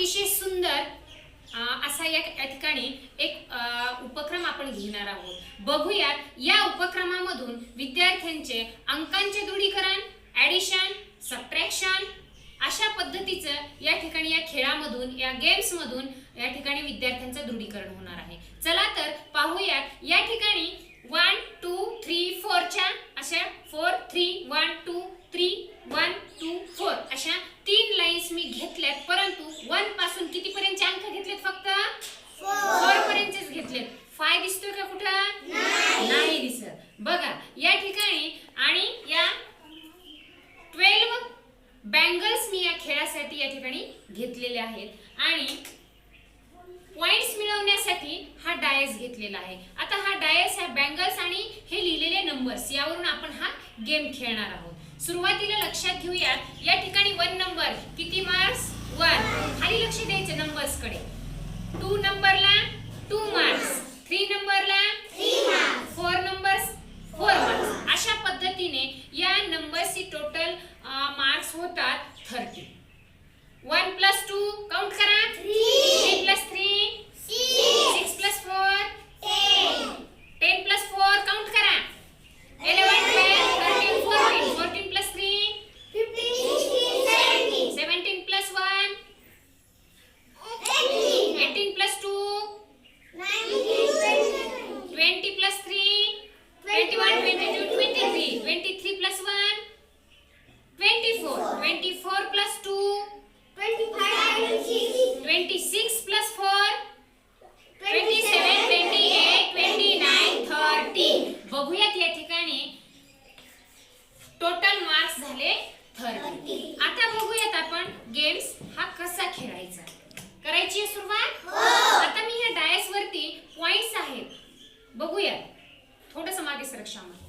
अतिशय सुंदर असा या या ठिकाणी एक उपक्रम आपण घेणार आहोत. बघूयात या उपक्रमामधून विद्यार्थ्यांचे अंकांचे दृढीकरण ॲडिशन सबट्रॅक्शन अशा पद्धतीचं या ठिकाणी या खेळामधून या गेम्समधून या ठिकाणी विद्यार्थ्यांचं दृढीकरण होणार आहे. चला तर पाहूयात या ठिकाणी वन टू थ्री फोरच्या अशा four three one two three one two four अशा तीन लाईन्स मी घेतल्यात परंतु वनपासून कितीपर्यंतचे अंक घेतलेत फक्त फोर पर्यंतच घेतलेत फाय दिसतोय का कुठं नाही दिसत बघा या ठिकाणी आणि या ट्वेल्व बँगल्स मी या खेळासाठी या ठिकाणी घेतलेले आहेत. आणि पॉइंट्स मिळवण्यासाठी हा डायस घेतलेला आहे. आता हा डायस हा बँगल्स आणि हे लिहिलेले नंबर्स यावरून आपण हा गेम खेळणार आहोत. सुरुवातीला लक्षात घेऊया या ठिकाणी वन नंबर किती मार्क्स वन खाली लक्ष द्यायचे नंबर्सकडे. टू नंबरला टू मार्क्स थ्री नंबरला फोर नंबर्स फोर मार्क्स अशा पद्धतीने या नंबर्सची टोटल मार्क्स होतात thirty one plus two count करा three plus three six plus four ten plus four count करा eleven twelve thirteen fourteen fourteen plus three seventeen plus one eighteen plus two twenty plus three twenty one twenty two twenty three twenty three plus one twenty four twenty four plus two twenty six plus four twenty seven twenty eight twenty nine thirty बघूयात या ठिकाणी total marks झाले thirty आता बघूयात आपण games हा कसा खेळायचा. करायची आहे सुरुवात? आता मी ह्या डायस वरती पॉइंट्स आहेत. बघूयात. थोडस मागे सरक्षामध्ये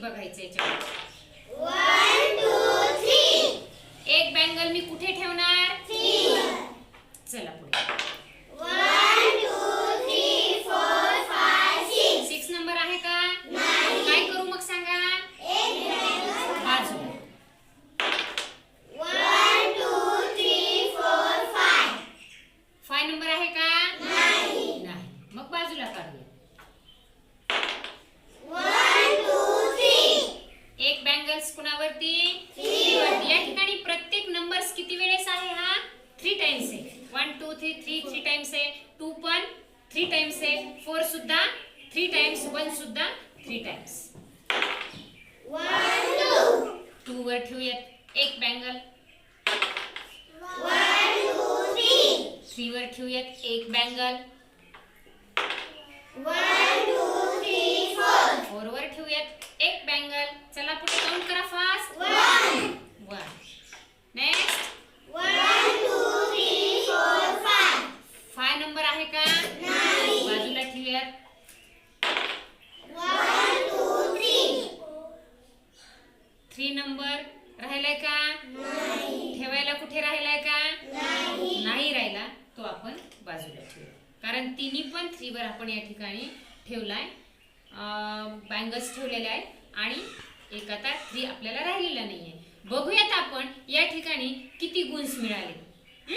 बघायचं याच्याकडे एक बँगल मी कुठे ठेवणार? चला पुढे. सिक्स नंबर आहे का? काय करू मग सांगा? फाय नंबर आहे का? नाही. मग बाजूला काढूया. टाइम्स आहे टू पण थ्री टाइम्स आहे फोर सुद्धा थ्री टाइम्स वन सुद्धा थ्री टाइम्स टू वर ठेवूयात एक बँगल थ्री वर ठेवूयात एक बँगल फोर वर ठेवूयात एक बँगल चला पुढे काउंट करा फास्ट राहिलाय का? ठेवायला कुठे राहिलाय का? नाही. राहिला तो आपण बाजूला ठेवूया कारण तिन्ही पण थ्रीवर आपण या ठिकाणी ठेवलाय. बँगल्स ठेवलेले आहेत आणि एक आता थ्री आपल्याला राहिलेला नाहीये. बघूयात आपण या ठिकाणी किती गुणस मिळाले?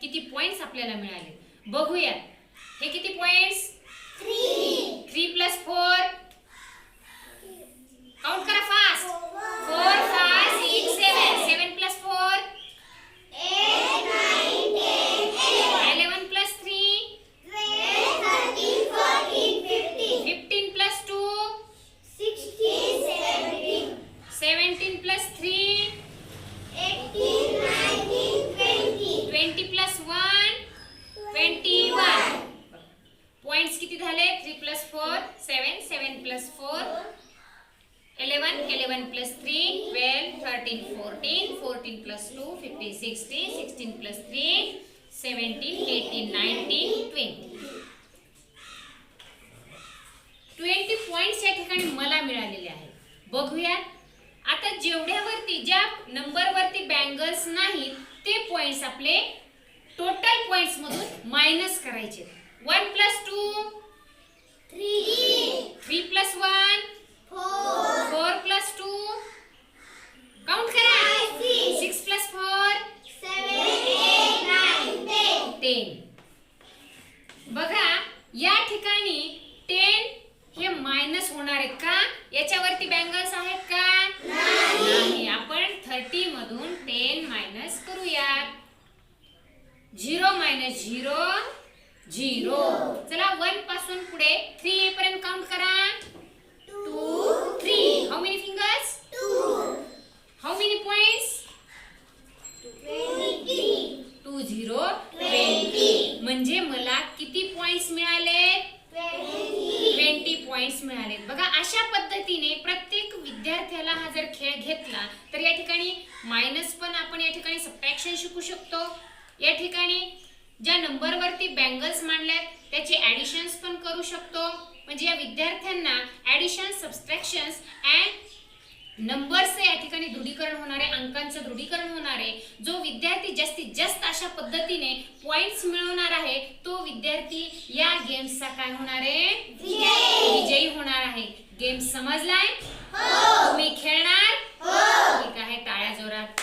किती पॉइंट्स आपल्याला मिळाले. बघूयात. हे किती points three plus four plus 4, 7, 7 plus 4, 11, 11 plus 3, 12, 13, 14, 14 plus 2, 15, 16, 16 plus 3, 17, 18, 19, 20. 20 points या ठिकाणी मला मिळालेले आहेत. बघूया आता जेवढ्यावरती ज्या नंबरवरती बँगल्स नाहीत ते पॉईंट्स आपले टोटल पॉईंट्समधून मायनस करायचे. One plus two three plus one four plus two count करा. सिक्स प्लस फोर टेन बघा या ठिकाणी टेन हे मायनस होणार आहेत का? याच्यावरती बँगल्स आहेत का? नाही. आपण थर्टी मधून टेन मायनस करूयात. Zero minus zero zero. चला वनपासून पुढे. थ्री येईपर्यंत काउंट करा. Two three how many fingers how many points two zero म्हणजे मला किती पॉइंट्स मिळाले? ट्वेंटी पॉइंट्स मिळाले. बघा अशा पद्धतीने प्रत्येक विद्यार्थ्याला हा जर खेळ घेतला तर या ठिकाणी मायनस पण आपण या ठिकाणी सबट्रॅक्शन शिकू शकतो. या ठिकाणी ज्या नंबरवरती बँगल्स मांडल्यात त्याचे ऍडिशन्स पण करू शकतो. म्हणजे या विद्यार्थ्यांना ऍडिशन सबस्ट्रॅक्शन्स अँड नंबरचं या ठिकाणी दृढीकरण होणारे अंकांचं दृढीकरण होणारे जो विद्यार्थी जास्तीत जास्त अशा पद्धतीने पॉइंट्स मिळवणार आहे तो विद्यार्थी या गेम्सचा काय होणार आहे? विजयी होणार आहे. गेम समजलाय? तुम्ही खेळणार? ठीक आहे टाळ्या जोरात.